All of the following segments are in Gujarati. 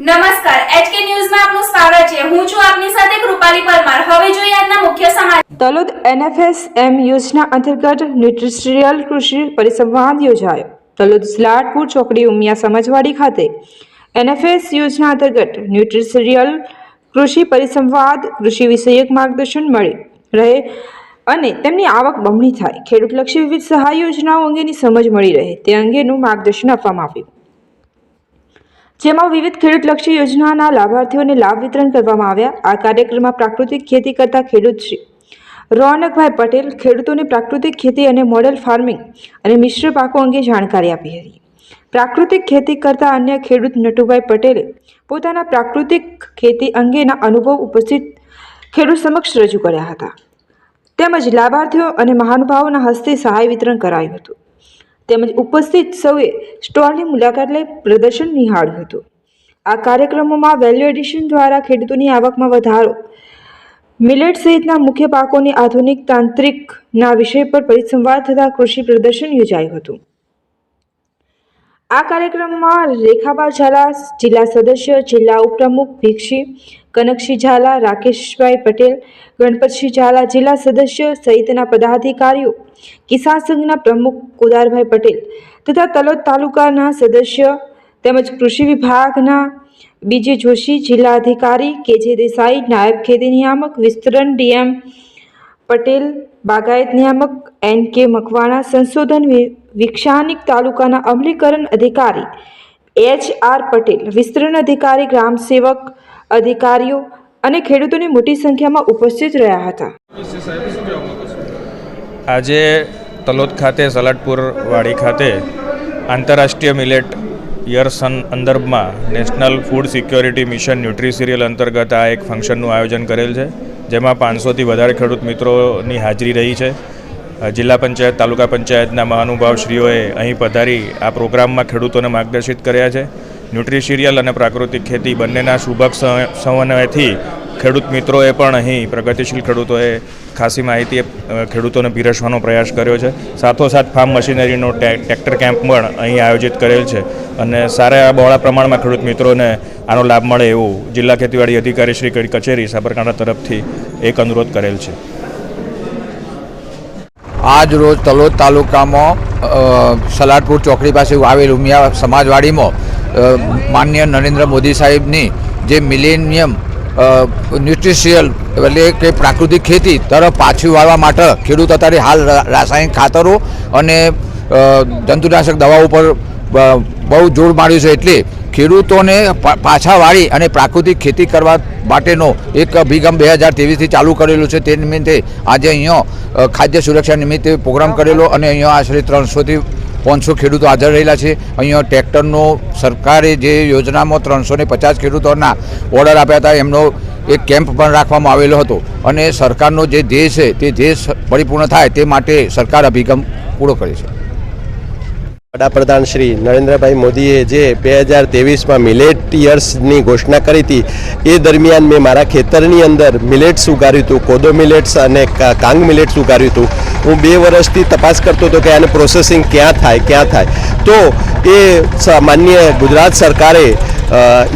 નમસ્કાર એચકે ન્યૂઝમાં આપનું છે. હું છું તલોદ એનએફએસએમ યોજના અંતર્ગત ન્યુટ્રિશિયલ કૃષિ પરિસંવાદ યોજાયો. તલોદ સ્લાટપુર ચોકડી ઉમિયા સમાજવાડી ખાતે એનએફએસ યોજના અંતર્ગત ન્યુટ્રિશિયલ કૃષિ પરિસંવાદ કૃષિ વિષયક માર્ગદર્શન મળી રહે અને તેમની આવક બમણી થાય. ખેડૂતલક્ષી વિવિધ સહાય યોજનાઓ અંગેની સમજ મળી રહે. તે અંગેનું માર્ગદર્શન આપવામાં આવ્યું. જેમાં વિવિધ ખેડૂતલક્ષી યોજનાના લાભાર્થીઓને લાભ વિતરણ કરવામાં આવ્યા. આ કાર્યક્રમમાં પ્રાકૃતિક ખેતી કરતા ખેડૂત શ્રી રોનકભાઈ પટેલ ખેડૂતોને પ્રાકૃતિક ખેતી અને મોડેલ ફાર્મિંગ અને મિશ્ર પાકો અંગે જાણકારી આપી હતી. પ્રાકૃતિક ખેતી કરતા અન્ય ખેડૂત નટુભાઈ પટેલે પોતાના પ્રાકૃતિક ખેતી અંગેના અનુભવ ઉપસ્થિત ખેડૂત સમક્ષ રજૂ કર્યા હતા. તેમજ લાભાર્થીઓ અને મહાનુભાવોના હસ્તે સહાય વિતરણ કરાયું હતું. તેમજ ઉપસ્થિત સૌએ સ્ટોલની મુલાકાત લઈ પ્રદર્શન નિહાળ્યું હતું. આ કાર્યક્રમોમાં વેલ્યુ એડિશન દ્વારા ખેડૂતોની આવકમાં વધારો મિલેટ સહિતના મુખ્ય પાકોની આધુનિક તાંત્રિકના વિષય પર પરિસંવાદ થતાં કૃષિ પ્રદર્શન યોજાયું હતું. આ કાર્યક્રમમાં રેખાબા ઝાલા જિલ્લા સદસ્ય, જિલ્લા ઉપપ્રમુખ ભીક્ષી, કનકસિંહ ઝાલા, રાકેશભાઈ પટેલ, ગણપતસિંહ ઝાલા જિલ્લા સદસ્ય સહિતના પદાધિકારીઓ, કિસાન સંઘના પ્રમુખ કુદારભાઈ પટેલ તથા તલોદ તાલુકાના સદસ્ય તેમજ કૃષિ વિભાગના બીજે જોશી જિલ્લા અધિકારી કેજે દેસાઈ નાયબ ખેતી નિયામક વિસ્તરણ ડીએમ પટેલ, બાગાયત નિયામક એન કે મકવાણા, સંશોધન વિક્ષાનિક તાલુકાના અમલીકરણ અધિકારી એચ આર પટેલ, વિસ્તરણ અધિકારી, ગ્રામ સેવક અધિકારીઓ અને ખેડૂતોની મોટી સંખ્યામાં ઉપસ્થિત રહ્યા હતા. આજે તલોદ ખાતે સલાટપુર વાડી ખાતે આંતરરાષ્ટ્રીય મિલેટ યર સન સંદર્ભમાં national food security mission nutri cereal અંતર્ગત આ એક ફંક્શનનું આયોજન કરેલ છે. જેમાં પાંચસોથી વધારે ખેડૂત મિત્રોની હાજરી રહી છે. જિલ્લા પંચાયત, તાલુકા પંચાયતના મહાનુભાવશ્રીઓએ અહીં પધારી આ પ્રોગ્રામમાં ખેડૂતોને માર્ગદર્શિત કર્યા છે. ન્યુટ્રિશિરિયલ અને પ્રાકૃતિક ખેતી બંનેના સુભગ સમન્વયથી ખેડૂત મિત્રોએ પણ અહીં પ્રગતિશીલ ખેડૂતોએ ખાસી માહિતી ખેડૂતોને પીરસવાનો પ્રયાસ કર્યો છે. સાથોસાથ ફાર્મ મશીનરીનો ટ્રેક્ટર કેમ્પ પણ અહીં આયોજિત કરેલ છે અને સારા બહોળા પ્રમાણમાં ખેડૂત મિત્રોને આનો લાભ મળે એવું જિલ્લા ખેતીવાડી અધિકારી શ્રી કચેરી સાબરકાંઠા તરફથી એક અનુરોધ કરેલ છે. આજ રોજ તલોદ તાલુકામાં સલાડપુર ચોકડી પાસે આવેલ ઉમિયા સમાજવાડીમાં માન્ય નરેન્દ્ર મોદી સાહેબની જે મિલેનિયમ ન્યુટ્રિશિયલ એટલે કે પ્રાકૃતિક ખેતી તરફ પાછી વાળવા માટે ખેડૂત અત્યારે હાલ રાસાયણિક ખાતરો અને જંતુનાશક દવાઓ પર બહુ જોર માર્યું છે એટલે ખેડૂતોને પાછા વાળી અને પ્રાકૃતિક ખેતી કરવા માટેનો એક અભિગમ બે હજાર ત્રેવીસથી ચાલુ કરેલો છે. તે નિમિત્તે આજે અહીંયા ખાદ્ય સુરક્ષા નિમિત્તે પ્રોગ્રામ કરેલો અને અહીંયા આશરે ત્રણસોથી પાંચસો ખેડૂતો હાજર રહેલા છે. અહીંયા ટ્રેક્ટરનો સરકારે જે યોજનામાં ત્રણસો ને પચાસ ખેડૂતોના ઓર્ડર આપ્યા હતા, એમનો એક કેમ્પ પણ રાખવામાં આવેલો હતો. અને સરકારનો જે ધ્યેય છે, તે ધ્યેય પરિપૂર્ણ થાય તે માટે સરકાર અભિગમ પૂરો કરે છે. વડાપ્રધાન શ્રી નરેન્દ્રભાઈ મોદીએ જે બે હજાર ત્રેવીસમાં મિલેટ યર્સની ઘોષણા કરી હતી, એ દરમિયાન મેં મારા ખેતરની અંદર મિલેટ્સ ઉગાર્યું હતું, કોદો મિલેટ્સ અને કાંગ મિલેટ્સ ઉગાર્યું હતું. હું બે વર્ષથી તપાસ કરતો હતો કે આને પ્રોસેસિંગ ક્યાં થાય ક્યાં થાય. તો એ માન્ય ગુજરાત સરકારે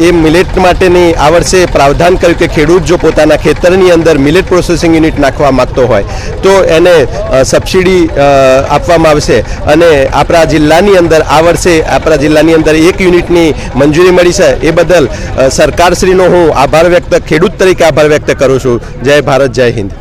એ મિલેટ માટેની આ વર્ષે પ્રાવધાન કર્યું કે ખેડૂત જો પોતાના ખેતરની અંદર મિલેટ પ્રોસેસિંગ યુનિટ નાખવા માગતો હોય, તો એને સબસિડી આપવામાં આવશે. અને આપણા જિલ્લાની અંદર આ વર્ષે આપણા જિલ્લાની અંદર એક યુનિટની મંજૂરી મળી છે. એ બદલ સરકારશ્રીનો હું આભાર વ્યક્ત, ખેડૂત તરીકે આભાર વ્યક્ત કરું છું. જય ભારત, જય હિન્દ.